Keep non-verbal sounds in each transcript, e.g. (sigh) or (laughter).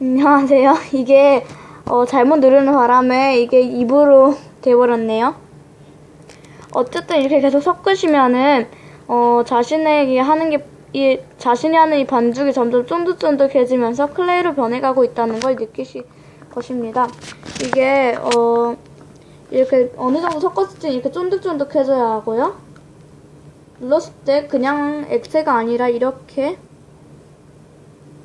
안녕하세요. (laughs) 이게 어, 잘못 누르는 바람에 이게 입으로 돼버렸네요. 어쨌든 이렇게 계속 섞으시면은 어, 자신에게 하는 게 이 자신이 하는 이 반죽이 점점 쫀득쫀득해지면서 클레이로 변해가고 있다는 걸 느끼실 것입니다. 이게 어, 이렇게 어느 정도 섞었을 때 이렇게 쫀득쫀득해져야 하고요. 눌렀을 때 그냥 액체가 아니라 이렇게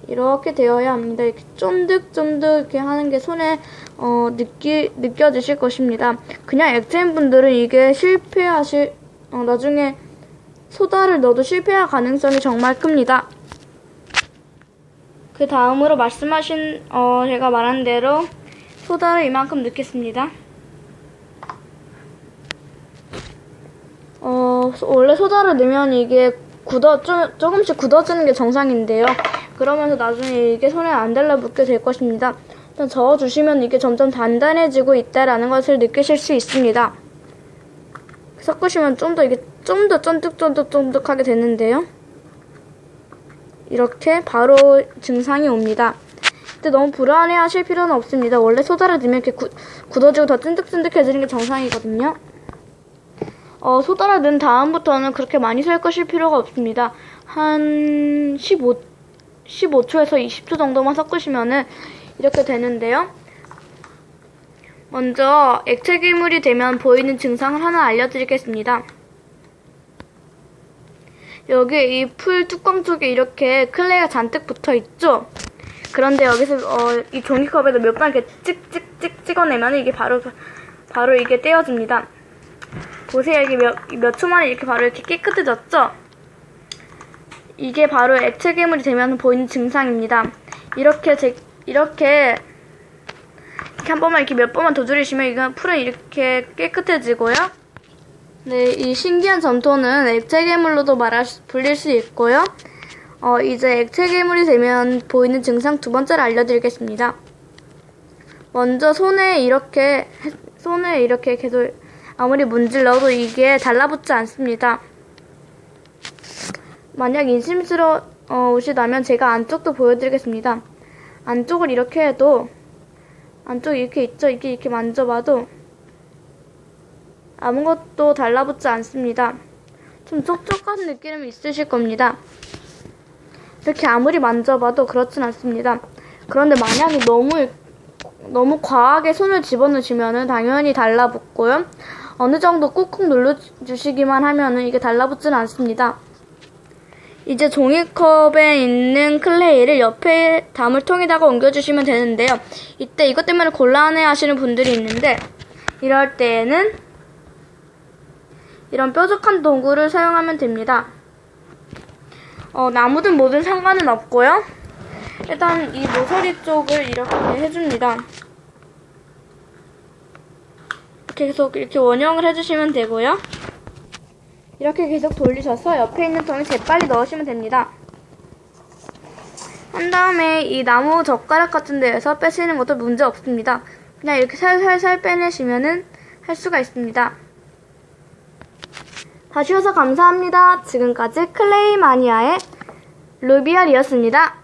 이렇게 되어야 합니다. 이렇게 쫀득쫀득 이렇게 하는 게 손에 어, 느끼, 느껴지실 것입니다. 그냥 액체인 분들은 이게 실패하실, 어, 나중에 소다를 넣어도 실패할 가능성이 정말 큽니다. 그 다음으로 말씀하신, 어, 제가 말한 대로 소다를 이만큼 넣겠습니다. 어, 원래 소다를 넣으면 이게 굳어, 조, 조금씩 굳어지는 게 정상인데요. 그러면서 나중에 이게 손에 안 달라붙게 될 것입니다. 일단 저어주시면 이게 점점 단단해지고 있다라는 것을 느끼실 수 있습니다. 섞으시면 좀 더 이게 좀 더 쫀득쫀득쫀득하게 되는데요. 이렇게 바로 증상이 옵니다. 근데 너무 불안해 하실 필요는 없습니다. 원래 소다를 넣으면 이렇게 굳, 굳어지고 더 쫀득쫀득해지는 게 정상이거든요. 어, 소다를 넣은 다음부터는 그렇게 많이 섞으실 필요가 없습니다. 한 15, 15초에서 20초 정도만 섞으시면은 이렇게 되는데요. 먼저 액체 괴물이 되면 보이는 증상을 하나 알려드리겠습니다. 여기 이 풀 뚜껑 쪽에 이렇게 클레이가 잔뜩 붙어 있죠? 그런데 여기서 어, 이 종이컵에다 몇번 이렇게 찍찍찍 찍어내면 이게 바로 바로 이게 떼어집니다. 보세요. 이게 몇, 몇 초 만에 이렇게 바로 이렇게 깨끗해졌죠? 이게 바로 액체 괴물이 되면 보이는 증상입니다. 이렇게 제, 이렇게 이렇게 한 번만 이렇게 몇 번만 더 줄이시면 이건 풀은 이렇게 깨끗해지고요. 네, 이 신기한 점토는 액체 괴물로도 말할 수, 불릴 수 있고요. 어, 이제 액체 괴물이 되면 보이는 증상 두 번째를 알려드리겠습니다. 먼저 손에 이렇게 손에 이렇게 계속 아무리 문질러도 이게 달라붙지 않습니다. 만약 인심스러우시다면 제가 안쪽도 보여드리겠습니다. 안쪽을 이렇게 해도 안쪽 이렇게 있죠? 이게 이렇게 만져봐도 아무것도 달라붙지 않습니다. 좀 촉촉한 느낌이 있으실 겁니다. 이렇게 아무리 만져봐도 그렇진 않습니다. 그런데 만약에 너무 너무 과하게 손을 집어넣으시면은 당연히 달라붙고요. 어느 정도 꾹꾹 눌러주시기만 하면은 이게 달라붙지는 않습니다. 이제 종이컵에 있는 클레이를 옆에 다물통에다가 옮겨주시면 되는데요. 이때 이것 때문에 곤란해 하시는 분들이 있는데 이럴 때에는 이런 뾰족한 도구를 사용하면 됩니다. 어, 나무든 뭐든 상관은 없고요. 일단 이 모서리 쪽을 이렇게 해줍니다. 계속 이렇게 원형을 해주시면 되고요. 이렇게 계속 돌리셔서 옆에 있는 통에 재빨리 넣으시면 됩니다. 한 다음에 이 나무 젓가락 같은 데에서 빼시는 것도 문제 없습니다. 그냥 이렇게 살살살 빼내시면은 할 수가 있습니다. 봐주셔서 감사합니다. 지금까지 클레이 마니아의 루비알이었습니다.